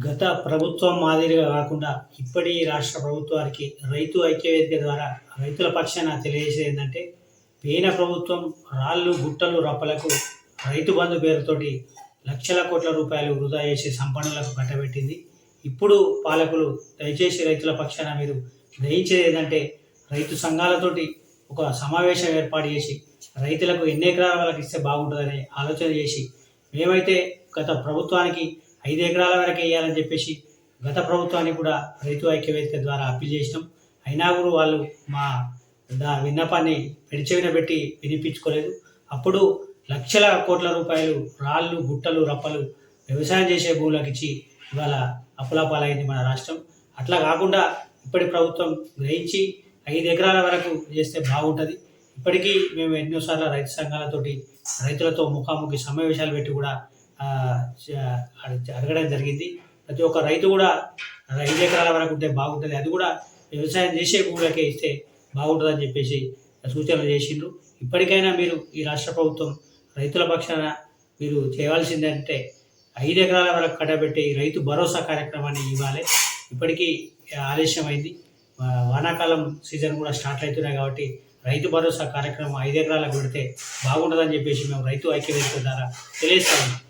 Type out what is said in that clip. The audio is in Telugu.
గత ప్రభుత్వం మాదిరిగా కాకుండా ఇప్పటి రాష్ట్ర ప్రభుత్వానికి రైతు ఐక్యవేదిక ద్వారా రైతుల పక్షాన తెలియజేసేది ఏంటంటే పేన ప్రభుత్వం రాళ్ళు గుట్టలు రప్పలకు రైతు బంధు పేరుతోటి లక్షల కోట్ల రూపాయలు వృధా చేసి సంపన్నులకు కట్టబెట్టింది. ఇప్పుడు పాలకులు దయచేసి రైతుల పక్షాన మీరు దయించేది ఏంటంటే రైతు సంఘాలతోటి ఒక సమావేశం ఏర్పాటు చేసి రైతులకు ఎన్ని ఎకరాల వాళ్ళకి ఇస్తే బాగుంటుందనే ఆలోచన చేసి మేమైతే గత ప్రభుత్వానికి ఐదు ఎకరాల వరకు వేయాలని చెప్పేసి గత ప్రభుత్వానికి కూడా రైతు ఐక్యవేదిక ద్వారా అప్పీల్ చేసినాం. అయినా కూడా వాళ్ళు మా దా విన్నపాన్ని పెడిచెవిన పెట్టి వినిపించుకోలేదు. అప్పుడు లక్షల కోట్ల రూపాయలు రాళ్ళు గుట్టలు రప్పలు వ్యవసాయం చేసే భూములకు ఇచ్చి ఇవాళ అప్పులాపాలైంది మన రాష్ట్రం. అట్లా కాకుండా ఇప్పటి ప్రభుత్వం గ్రహించి ఐదు ఎకరాల వరకు చేస్తే బాగుంటుంది. ఇప్పటికీ మేము ఎన్నోసార్లు రైతు సంఘాలతోటి రైతులతో ముఖాముఖి సమావేశాలు పెట్టి కూడా అడగడం జరిగింది. ప్రతి ఒక్క రైతు కూడా ఐదు ఎకరాల వరకు ఉంటే బాగుంటుంది. అది కూడా వ్యవసాయం చేసే భూములకే ఇస్తే బాగుంటుందని చెప్పేసి సూచనలు చేసిండ్రు. ఇప్పటికైనా మీరు ఈ రాష్ట్ర ప్రభుత్వం రైతుల పక్షాన మీరు చేయవలసిందంటే ఐదు ఎకరాల వరకు కట్టబెట్టి రైతు భరోసా కార్యక్రమాన్ని ఇవ్వాలి. ఇప్పటికీ ఆలస్యమైంది వానాకాలం సీజన్ కూడా స్టార్ట్ అవుతున్నాయి కాబట్టి రైతు భరోసా కార్యక్రమం ఐదు ఎకరాలకు పెడితే బాగుంటుందని చెప్పేసి మేము రైతు ఐక్యవేదిక ద్వారా తెలియజేస్తాము